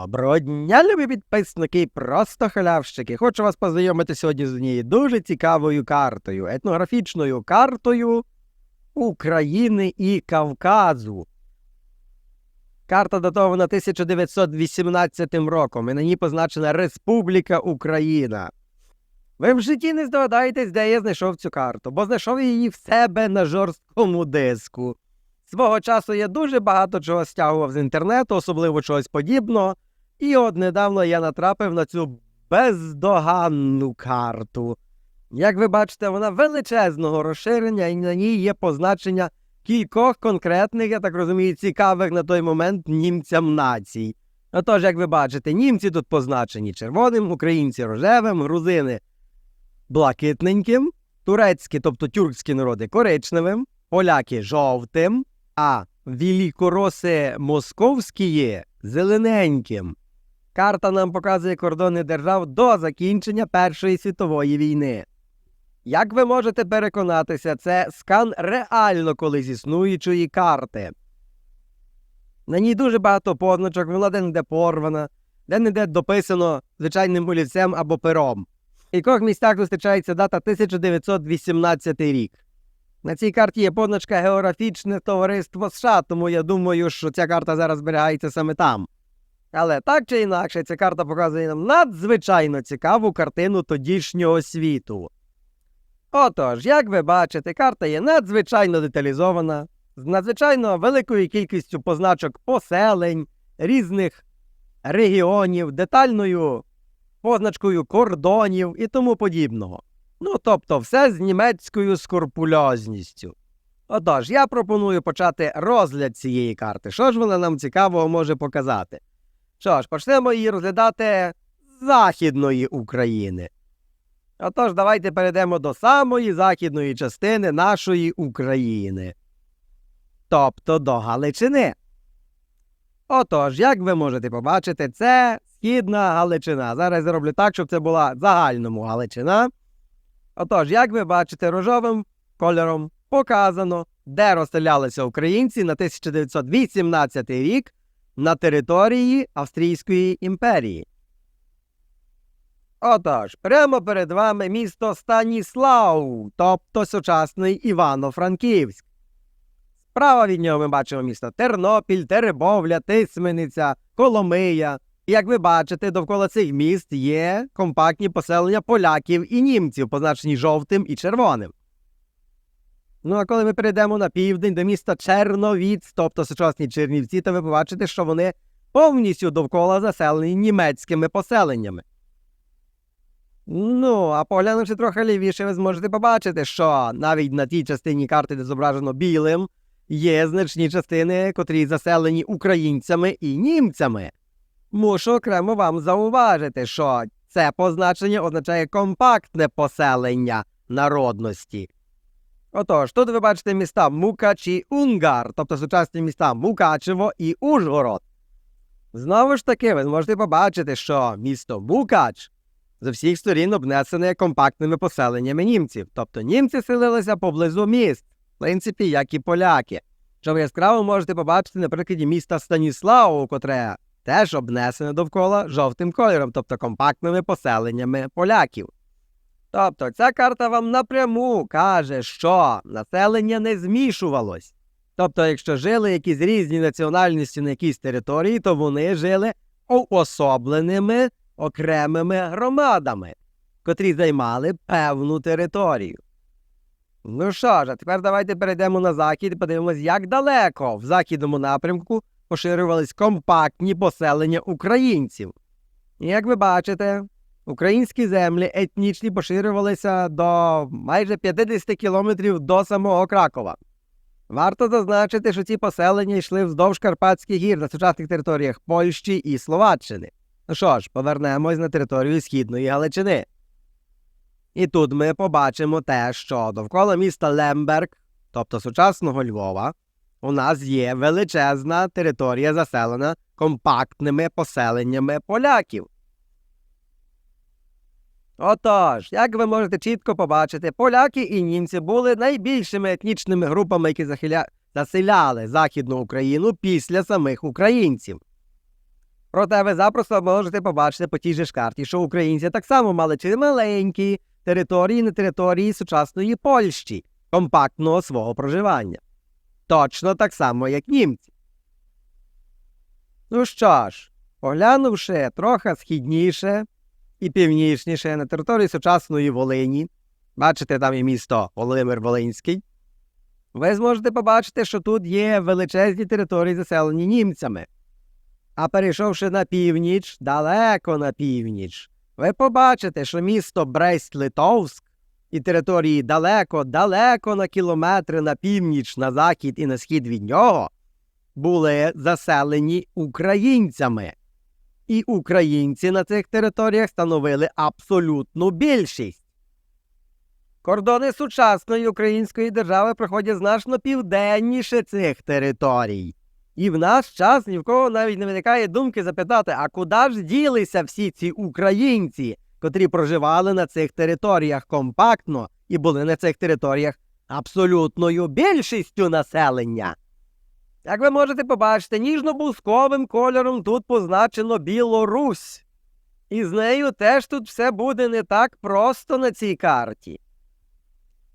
Доброго дня, любі підписники і просто халявщики. Хочу вас познайомити сьогодні з однією дуже цікавою картою, етнографічною картою України і Кавказу. Карта датована 1918 роком, і на ній позначена Республіка Україна. Ви в житті не здогадаєтесь, де я знайшов цю карту, бо знайшов її в себе на жорсткому диску. Свого часу я дуже багато чого стягував з інтернету, особливо чогось подібного. І от недавно я натрапив на цю бездоганну карту. Як ви бачите, вона величезного розширення, і на ній є позначення кількох конкретних, я так розумію, цікавих на той момент німцям націй. Отож, як ви бачите, німці тут позначені червоним, українці рожевим, грузини блакитненьким, турецькі, тобто тюркські народи коричневим, поляки жовтим, а великороси московські зелененьким. Карта нам показує кордони держав до закінчення Першої світової війни. Як ви можете переконатися, це скан реально колись існуючої карти. На ній дуже багато позначок, вона де-не-де порвана, де-не-де дописано звичайним олівцем або пером. В кількох місцях зустрічається дата 1918 рік. На цій карті є позначка Географічне товариство США, тому я думаю, що ця карта зараз зберігається саме там. Але так чи інакше, ця карта показує нам надзвичайно цікаву картину тодішнього світу. Отож, як ви бачите, карта є надзвичайно деталізована, з надзвичайно великою кількістю позначок поселень, різних регіонів, детальною позначкою кордонів і тому подібного. Ну, тобто, все з німецькою скрупульозністю. Отож, я пропоную почати розгляд цієї карти. Що ж вона нам цікавого може показати? Що ж, почнемо її розглядати Західної України. Отож, давайте перейдемо до самої західної частини нашої України. Тобто до Галичини. Отож, як ви можете побачити, це східна Галичина. Зараз я зроблю так, щоб це була загальному Галичина. Отож, як ви бачите, рожовим кольором показано, де розселялися українці на 1918 рік на території Австрійської імперії. Отож, прямо перед вами місто Станіслав, тобто сучасний Івано-Франківськ. Справа від нього ми бачимо місто Тернопіль, Теребовля, Тисмениця, Коломия. І як ви бачите, довкола цих міст є компактні поселення поляків і німців, позначені жовтим і червоним. Ну а коли ми перейдемо на південь до міста Черновіць, тобто сучасні Чернівці, то ви побачите, що вони повністю довкола заселені німецькими поселеннями. Ну, а поглянувши трохи лівіше, ви зможете побачити, що навіть на тій частині карти, де зображено білим, є значні частини, котрі заселені українцями і німцями. Мушу окремо вам зауважити, що це позначення означає компактне поселення народності. Отож, тут ви бачите міста Мукач і Унгар, тобто сучасні міста Мукачево і Ужгород. Знову ж таки, ви зможете побачити, що місто Мукач з усіх сторін обнесене компактними поселеннями німців, тобто німці селилися поблизу міст, в принципі, як і поляки. Що ви яскраво можете побачити на прикладі міста Станіславу, котре теж обнесене довкола жовтим кольором, тобто компактними поселеннями поляків. Тобто ця карта вам напряму каже, що населення не змішувалось. Тобто, якщо жили якісь різні національності на якійсь території, то вони жили уособленими окремими громадами, котрі займали певну територію. Ну що ж, а тепер давайте перейдемо на захід і подивимось, як далеко в західному напрямку поширювались компактні поселення українців. І як ви бачите, українські землі етнічні поширювалися до майже 50 кілометрів до самого Кракова. Варто зазначити, що ці поселення йшли вздовж Карпатських гір на сучасних територіях Польщі і Словаччини. Ну що ж, повернемось на територію Східної Галичини. І тут ми побачимо те, що довкола міста Лемберг, тобто сучасного Львова, у нас є величезна територія заселена компактними поселеннями поляків. Отож, як ви можете чітко побачити, поляки і німці були найбільшими етнічними групами, які захиля... заселяли Західну Україну після самих українців. Проте ви запросто можете побачити по тій же ж карті, що українці так само мали чималенькі території на території сучасної Польщі, компактного свого проживання. Точно так само, як німці. Ну що ж, поглянувши трохи східніше і північніше на території сучасної Волині, бачите, там і місто Володимир Волинський, ви зможете побачити, що тут є величезні території, заселені німцями. А перейшовши на північ, далеко на північ, ви побачите, що місто Брест-Литовськ і території далеко, далеко на кілометри на північ, на захід і на схід від нього були заселені українцями. І українці на цих територіях становили абсолютну більшість. Кордони сучасної української держави проходять значно південніше цих територій. І в наш час ні в кого навіть не виникає думки запитати, а куди ж ділися всі ці українці, котрі проживали на цих територіях компактно і були на цих територіях абсолютною більшістю населення. Як ви можете побачити, ніжно-бусковим кольором тут позначено Білорусь. І з нею теж тут все буде не так просто на цій карті.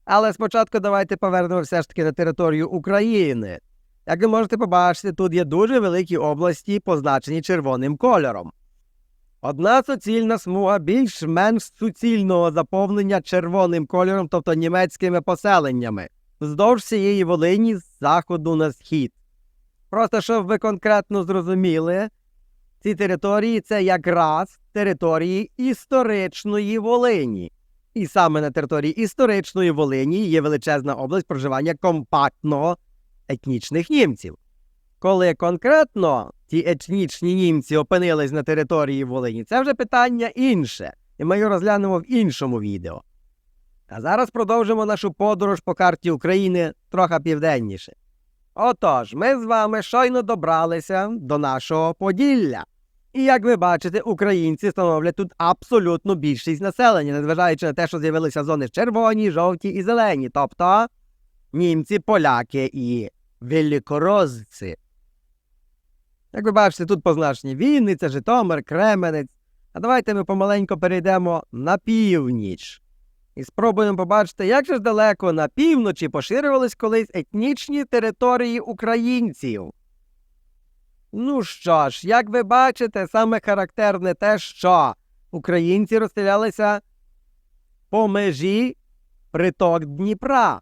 Але спочатку давайте повернемо все ж таки на територію України. Як ви можете побачити, тут є дуже великі області, позначені червоним кольором. Одна суцільна смуга більш-менш суцільного заповнення червоним кольором, тобто німецькими поселеннями, вздовж цієї Волині з заходу на схід. Просто щоб ви конкретно зрозуміли, ці території це якраз території історичної Волині. І саме на території історичної Волині є величезна область проживання компактного етнічних німців. Коли конкретно ті етнічні німці опинились на території Волині, це вже питання інше, і ми його розглянемо в іншому відео. А зараз продовжимо нашу подорож по карті України трохи південніше. Отож, ми з вами щойно добралися до нашого Поділля. І як ви бачите, українці становлять тут абсолютну більшість населення, незважаючи на те, що з'явилися зони червоні, жовті і зелені, тобто німці, поляки і великорозці. Як ви бачите, тут позначені Вінниця, Житомир, Кременець. А давайте ми помаленько перейдемо на північ. І спробуємо побачити, як же ж далеко на півночі поширювались колись етнічні території українців. Ну що ж, як ви бачите, саме характерне те, що українці розстрілялися по межі приток Дніпра.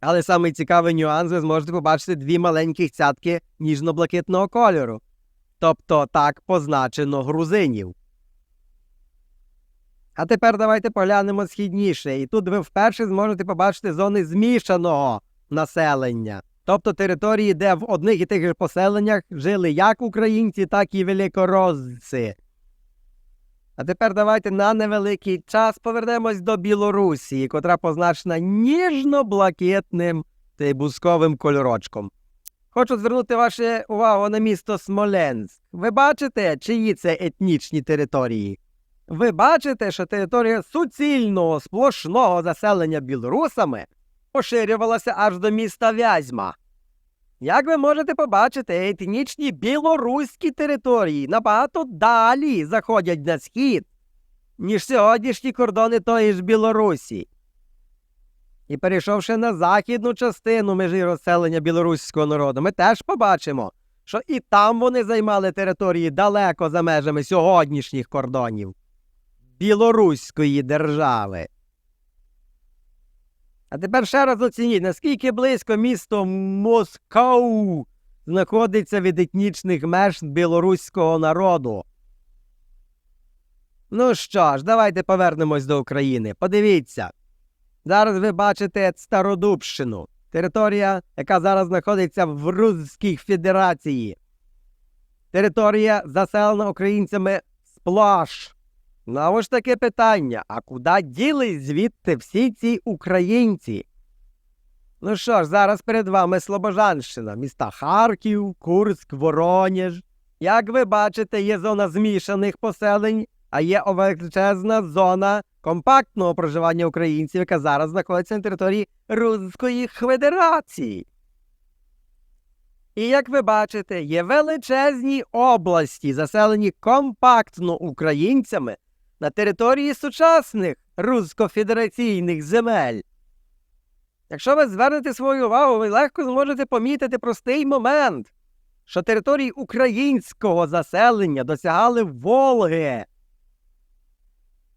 Але самий цікавий нюанс, ви зможете побачити дві маленьких цятки ніжно-блакитного кольору. Тобто так позначено грузинів. А тепер давайте поглянемо східніше. І тут ви вперше зможете побачити зони змішаного населення. Тобто території, де в одних і тих же поселеннях жили як українці, так і великоросці. А тепер давайте на невеликий час повернемось до Білорусі, котра позначена ніжно-блакитним та кольорочком. Хочу звернути вашу увагу на місто Смоленськ. Ви бачите, чиї це етнічні території? Ви бачите, що територія суцільного сплошного заселення білорусами поширювалася аж до міста Вязьма. Як ви можете побачити, етнічні білоруські території набагато далі заходять на схід, ніж сьогоднішні кордони тої ж Білорусі. І перейшовши на західну частину межі розселення білоруського народу, ми теж побачимо, що і там вони займали території далеко за межами сьогоднішніх кордонів Білоруської держави. А тепер ще раз оцініть, наскільки близько місто Москау знаходиться від етнічних меж білоруського народу. Ну що ж, давайте повернемось до України. Подивіться. Зараз ви бачите Стародубщину, територія, яка зараз знаходиться в Руській Федерації. Територія заселена українцями сплаш. Знову ж таке питання: а куди ділись звідти всі ці українці? Ну що ж, зараз перед вами Слобожанщина, міста Харків, Курськ, Вороніж. Як ви бачите, є зона змішаних поселень, а є величезна зона компактного проживання українців, яка зараз знаходиться на території Руської Федерації. І як ви бачите, є величезні області, заселені компактно українцями на території сучасних русско-федераційних земель. Якщо ви звернете свою увагу, ви легко зможете помітити простий момент, що території українського заселення досягали Волги.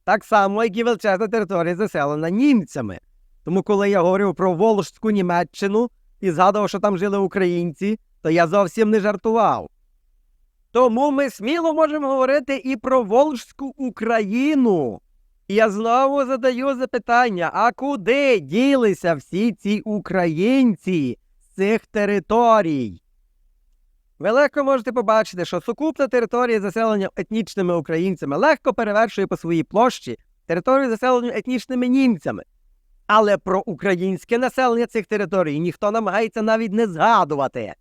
Так само, як і величезна територія заселена німцями. Тому, коли я говорив про Волжську Німеччину і згадував, що там жили українці, то я зовсім не жартував. Тому ми сміло можемо говорити і про Волжську Україну. І я знову задаю запитання: а куди ділися всі ці українці з цих територій? Ви легко можете побачити, що сукупна територія заселення етнічними українцями легко перевершує по своїй площі територію заселення етнічними німцями. Але про українське населення цих територій ніхто намагається навіть не згадувати.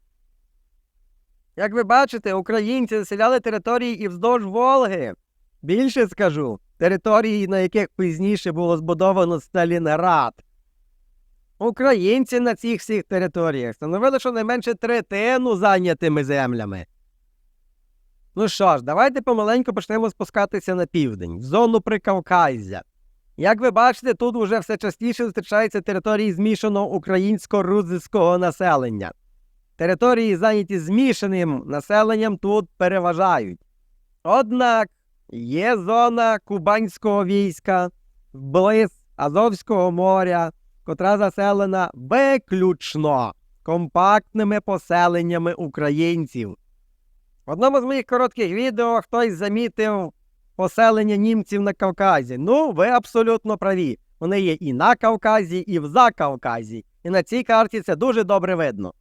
Як ви бачите, українці заселяли території і вздовж Волги. Більше скажу, території, на яких пізніше було збудовано Сталінград. Українці на цих всіх територіях становили щонайменше третину зайнятими землями. Ну що ж, давайте помаленьку почнемо спускатися на південь, в зону Прикавказя. Як ви бачите, тут уже все частіше зустрічаються території змішаного українсько-рузицького населення. Території, зайняті змішаним населенням, тут переважають. Однак є зона кубанського війська вблизь Азовського моря, котра заселена виключно компактними поселеннями українців. В одному з моїх коротких відео хтось замітив поселення німців на Кавказі. Ну, ви абсолютно праві. Вони є і на Кавказі, і в Закавказі. І на цій карті це дуже добре видно.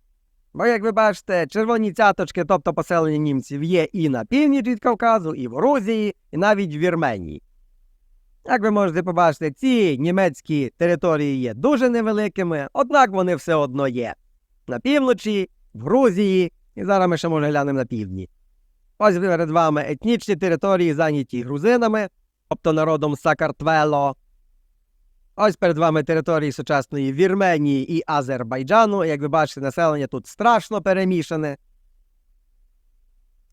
Бо, як ви бачите, червоні цяточки, тобто поселення німців, є і на північ від Кавказу, і в Грузії, і навіть в Вірменії. Як ви можете побачити, ці німецькі території є дуже невеликими, однак вони все одно є. На півночі, в Грузії, і зараз ми ще може глянемо на півдні. Ось перед вами етнічні території, зайняті грузинами, тобто народом Сакартвело. Ось перед вами території сучасної Вірменії і Азербайджану. Як ви бачите, населення тут страшно перемішане.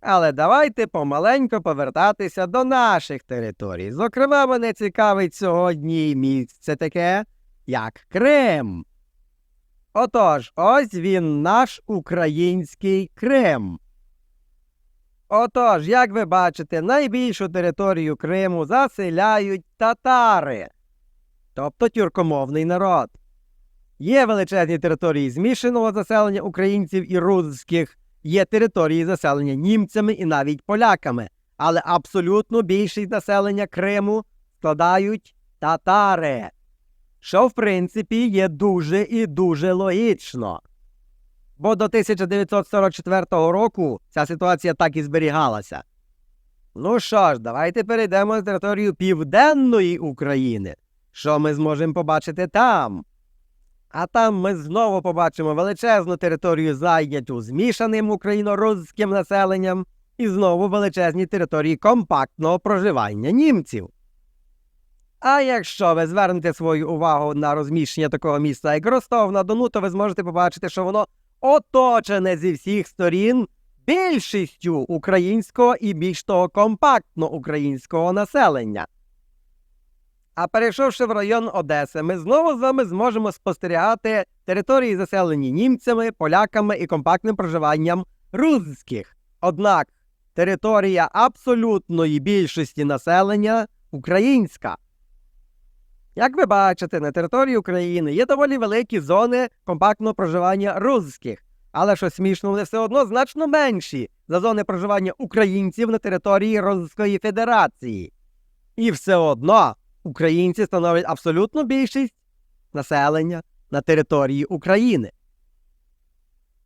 Але давайте помаленько повертатися до наших територій. Зокрема, мене цікавить сьогодні місце таке, як Крим. Отож, ось він наш український Крим. Отож, як ви бачите, найбільшу територію Криму заселяють татари, тобто тюркомовний народ. Є величезні території змішаного заселення українців і русських, є території заселення німцями і навіть поляками, але абсолютно більшість населення Криму складають татари, що в принципі є дуже і дуже логічно. Бо до 1944 року ця ситуація так і зберігалася. Ну що ж, давайте перейдемо на територію Південної України. Що ми зможемо побачити там? А там ми знову побачимо величезну територію, зайняту змішаним україно-русським населенням, і знову величезні території компактного проживання німців. А якщо ви звернете свою увагу на розміщення такого міста, як Ростов на Дону, то ви зможете побачити, що воно оточене зі всіх сторін більшістю українського і більш того компактно українського населення. А перейшовши в район Одеси, ми знову з вами зможемо спостерігати території, заселені німцями, поляками і компактним проживанням русських. Однак територія абсолютної більшості населення українська. Як ви бачите, на території України є доволі великі зони компактного проживання русських, але що смішно, вони все одно значно менші за зони проживання українців на території Російської Федерації. І все одно українці становлять абсолютну більшість населення на території України.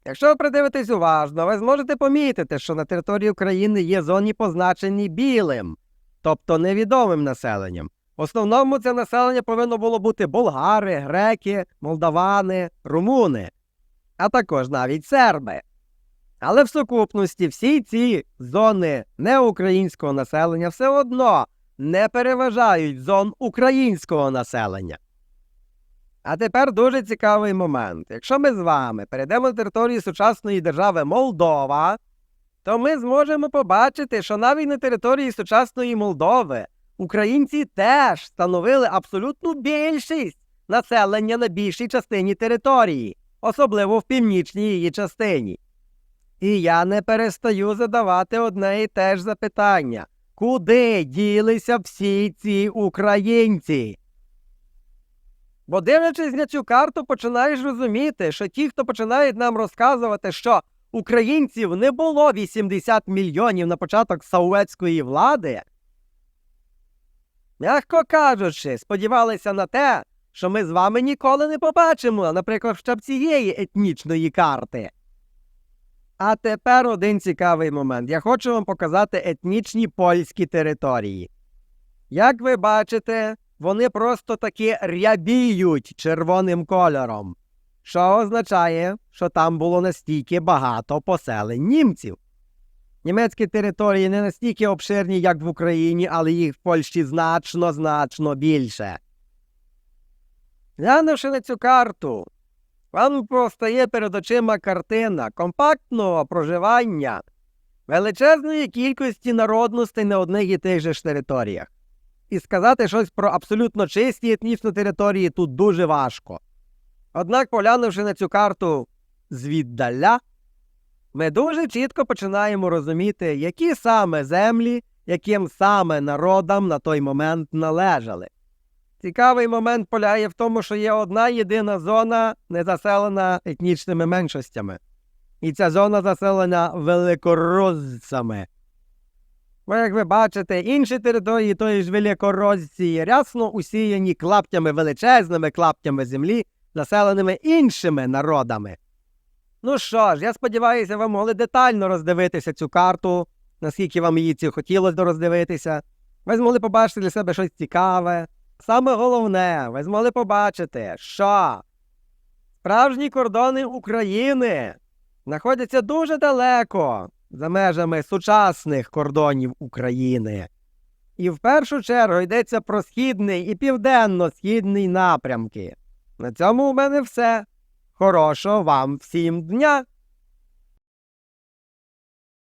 Якщо ви придивитесь уважно, ви зможете помітити, що на території України є зоні, позначені білим, тобто невідомим населенням. В основному це населення повинно було бути болгари, греки, молдавани, румуни, а також навіть серби. Але в сукупності всі ці зони неукраїнського населення все одно не переважають зон українського населення. А тепер дуже цікавий момент. Якщо ми з вами перейдемо на територію сучасної держави Молдова, то ми зможемо побачити, що навіть на території сучасної Молдови українці теж становили абсолютну більшість населення на більшій частині території, особливо в північній її частині. І я не перестаю задавати одне і те ж запитання: куди ділися всі ці українці? Бо дивлячись на цю карту, починаєш розуміти, що ті, хто починають нам розказувати, що українців не було 80 мільйонів на початок совєтської влади, м'яко кажучи, сподівалися на те, що ми з вами ніколи не побачимо, наприклад, хоча б цієї етнічної карти. А тепер один цікавий момент. Я хочу вам показати етнічні польські території. Як ви бачите, вони просто таки рябіють червоним кольором, що означає, що там було настільки багато поселень німців. Німецькі території не настільки обширні, як в Україні, але їх в Польщі значно значно більше. Глянувши на цю карту, вам постає перед очима картина компактного проживання величезної кількості народностей на одних і тих же ж територіях. І сказати щось про абсолютно чисті етнічні території тут дуже важко. Однак, поглянувши на цю карту звіддаля, ми дуже чітко починаємо розуміти, які саме землі, яким саме народам на той момент належали. Цікавий момент полягає в тому, що є одна єдина зона, не заселена етнічними меншостями. І ця зона заселена великорозцями. Бо, як ви бачите, інші території тої ж великорозці рясно усіяні клаптями величезними клаптями землі, заселеними іншими народами. Ну що ж, я сподіваюся, ви могли детально роздивитися цю карту, наскільки вам її ці хотілося роздивитися. Ви змогли побачити для себе щось цікаве. Саме головне, ви змогли побачити, що справжні кордони України знаходяться дуже далеко за межами сучасних кордонів України. І в першу чергу йдеться про східний і південно-східний напрямки. На цьому у мене все. Хорошого вам всім дня!